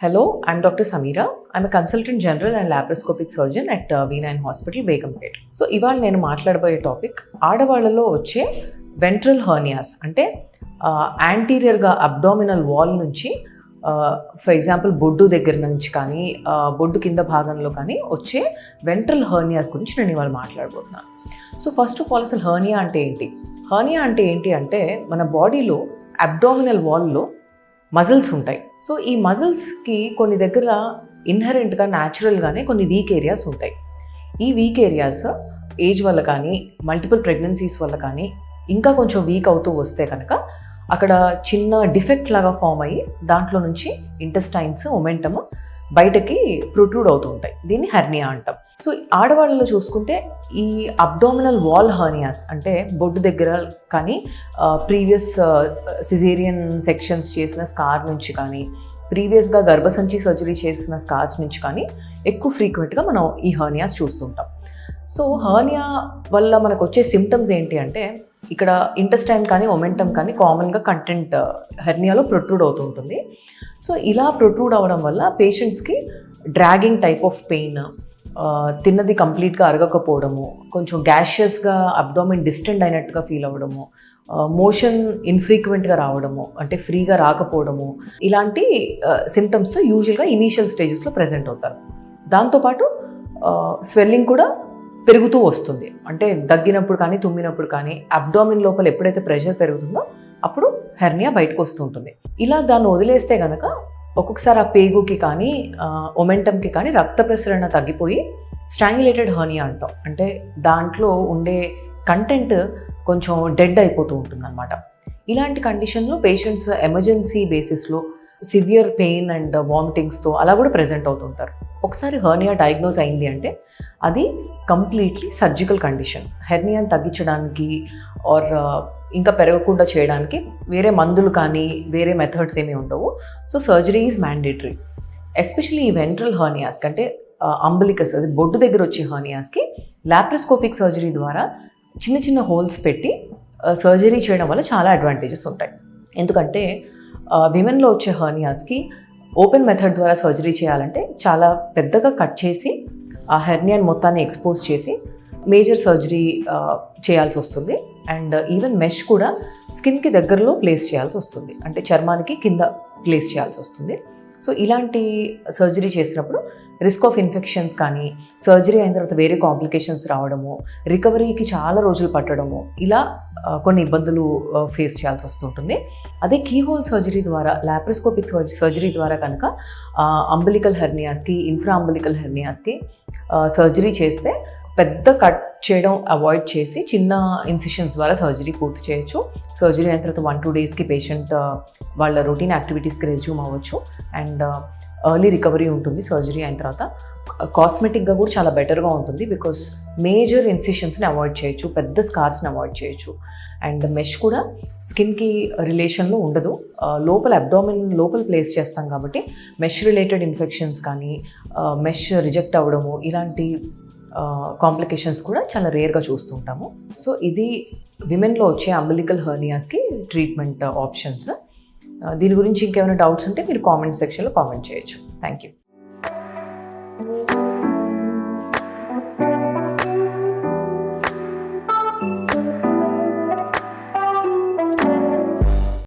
Hello, I'm Dr. Samira. I'm a consultant general and laparoscopic surgeon at uh, V9 Hospital, Begumpet. So ఇవాళ నేను మాట్లాడబోయే topic ఆడవాళ్ళలో వచ్చే ventral hernias అంటే యాంటీరియర్గా అబ్డామినల్ వాల్ నుంచి ఫర్ ఎగ్జాంపుల్ బొడ్డు దగ్గర నుంచి కానీ బొడ్డు కింద భాగంలో కానీ వచ్చే వెంట్రల్ హర్నియాస్ గురించి నేను ఇవాళ మాట్లాడబోతున్నాను సో ఫస్ట్ ఆఫ్ ఆల్ అసలు హర్నియా అంటే ఏంటి హర్నియా అంటే ఏంటి అంటే మన బాడీలో అబ్డామినల్ వాల్లో మజిల్స్ ఉంటాయి. సో ఈ మజిల్స్కి కొన్ని దగ్గర ఇన్హరెంట్గా న్యాచురల్గానే కొన్ని వీక్ ఏరియాస్ ఉంటాయి. ఈ వీక్ ఏరియాస్ ఏజ్ వల్ల కానీ మల్టిపుల్ ప్రెగ్నెన్సీస్ వల్ల కానీ ఇంకా కొంచెం వీక్ అవుతూ వస్తే కనుక అక్కడ చిన్న డిఫెక్ట్ లాగా ఫామ్ అయ్యి దాంట్లో నుంచి ఇంటెస్టైన్స్ ఒమెంటమ్ బయటకి ప్రొట్రూడ్ అవుతూ ఉంటాయి. దీన్ని హెర్నియా అంటాం. సో ఆడవాళ్ళలో చూసుకుంటే ఈ అబ్డోమినల్ వాల్ హర్నియాస్ అంటే బొడ్డు దగ్గర కానీ ప్రీవియస్ సిజేరియన్ సెక్షన్స్ చేసిన స్కార్ నుంచి కానీ ప్రీవియస్గా గర్భసంచి సర్జరీ చేసిన స్కార్స్ నుంచి కానీ ఎక్కువ ఫ్రీక్వెంట్గా మనం ఈ హర్నియాస్ చూస్తుంటాం సో హర్నియా వల్ల మనకు వచ్చే సిమ్టమ్స్ ఏంటి అంటే ఇక్కడ ఇంటెస్టైన్ కానీ ఒమెంటమ్ కానీ కామన్గా కంటెంట్ uh, హెర్నియాలో ప్రొట్రూడ్ అవుతుంటుంది. సో ఇలా ప్రొట్రూడ్ అవ్వడం వల్ల పేషెంట్స్కి dragging type of pain uh, తిన్నది కంప్లీట్గా అరగకపోవడము కొంచెం గ్యాషియస్గా అబ్డామిన్ డిస్టెండ్ అయినట్టుగా ఫీల్ అవ్వడము uh, మోషన్ ఇన్ఫ్రీక్వెంట్గా రావడము అంటే ఫ్రీగా రాకపోవడము ఇలాంటి సిమ్టమ్స్తో యూజువల్గా ఇనీషియల్ స్టేజెస్లో ప్రజెంట్ అవుతారు. దాంతోపాటు స్వెల్లింగ్ కూడా పెరుగుతూ వస్తుంది. అంటే దగ్గినప్పుడు కానీ తుమ్మినప్పుడు కానీ అబ్డామిన్ లోపల ఎప్పుడైతే ప్రెషర్ పెరుగుతుందో అప్పుడు హెర్నియా బయటకు వస్తూ ఉంటుంది. ఇలా దాన్ని వదిలేస్తే కనుక ఒక్కొక్కసారి ఆ పేగుకి కానీ ఒమెంటమ్కి కానీ రక్త ప్రసరణ తగ్గిపోయి స్ట్రాంగులేటెడ్ హర్నియా అంటాం. అంటే దాంట్లో ఉండే కంటెంట్ కొంచెం డెడ్ అయిపోతూ ఉంటుందన్నమాట. ఇలాంటి కండిషన్లో పేషెంట్స్ ఎమర్జెన్సీ బేసిస్లో సివియర్ పెయిన్ అండ్ వామిటింగ్స్తో అలా కూడా ప్రెజెంట్ అవుతుంటారు ఒకసారి హర్నియా డయాగ్నోస్ అయింది అంటే అది కంప్లీట్లీ సర్జికల్ కండిషన్ హెర్నియాని తగ్గించడానికి ఆర్ uh, ఇంకా పెరగకుండా చేయడానికి వేరే మందులు కానీ వేరే మెథడ్స్ ఏమీ ఉండవు. So surgery is mandatory especially ఈ వెంట్రల్ హర్నియాస్ కంటే uh, అంబలికస్ అది బొడ్డు దగ్గర వచ్చే హర్నియాస్కి లాప్రోస్కోపిక్ సర్జరీ ద్వారా చిన్న చిన్న హోల్స్ పెట్టి uh, సర్జరీ చేయడం వల్ల చాలా అడ్వాంటేజెస్ ఉంటాయి. ఎందుకంటే విమెన్లో వచ్చే హర్నియాస్కి ఓపెన్ మెథడ్ ద్వారా సర్జరీ చేయాలంటే చాలా పెద్దగా కట్ చేసి ఆ హెర్నియాన్ మొత్తాన్ని ఎక్స్పోజ్ చేసి మేజర్ సర్జరీ చేయాల్సి వస్తుంది. అండ్ ఈవెన్ మెష్ కూడా స్కిన్కి దగ్గరలో ప్లేస్ చేయాల్సి వస్తుంది. అంటే చర్మానికి కింద ప్లేస్ చేయాల్సి వస్తుంది. సో ఇలాంటి సర్జరీ చేసినప్పుడు రిస్క్ ఆఫ్ ఇన్ఫెక్షన్స్ కానీ సర్జరీ అయిన తర్వాత వేరే కాంప్లికేషన్స్ రావడము రికవరీకి చాలా రోజులు పట్టడము ఇలా కొన్ని ఇబ్బందులు ఫేస్ చేయాల్సి వస్తుంటుంది. అదే కీహోల్ సర్జరీ ద్వారా లాప్రోస్కోపిక్ సర్జరీ ద్వారా కనుక అంబలికల్ హెర్నియాస్కి ఇన్ఫ్రా అంబలికల్ హెర్నియాస్కి సర్జరీ చేస్తే పెద్ద కట్ చేయడం అవాయిడ్ చేసి చిన్న ఇన్సిషన్స్ ద్వారా సర్జరీ పూర్తి చేయొచ్చు. సర్జరీ అయిన తర్వాత వన్ టూ డేస్కి పేషెంట్ వాళ్ళ రొటీన్ యాక్టివిటీస్కి రెజ్యూమ్ అవ్వచ్చు. అండ్ ఎర్లీ రికవరీ ఉంటుంది సర్జరీ అయిన తర్వాత. కాస్మెటిక్గా కూడా చాలా బెటర్గా ఉంటుంది బికాస్ మేజర్ ఇన్సిషన్స్ని అవాయిడ్ చేయొచ్చు పెద్ద స్కార్స్ని అవాయిడ్ చేయొచ్చు. అండ్ మెష్ కూడా స్కిన్కి రిలేషన్లో ఉండదు. Uh, లోపల అబ్డామిన్ లోపల ప్లేస్ చేస్తాం కాబట్టి మెష్ రిలేటెడ్ ఇన్ఫెక్షన్స్ కానీ uh, మెష్ రిజెక్ట్ అవ్వడము ఇలాంటి కాంప్లికేషన్స్ కూడా చాలా రేర్గా చూస్తుంటాము. సో ఇది విమెన్లో వచ్చే అంబలికల్ హర్నియాస్కి ట్రీట్మెంట్ ఆప్షన్స్ దీని గురించి ఇంకేమైనా డౌట్స్ ఉంటే మీరు కామెంట్ సెక్షన్లో కామెంట్ చేయొచ్చు. Thank you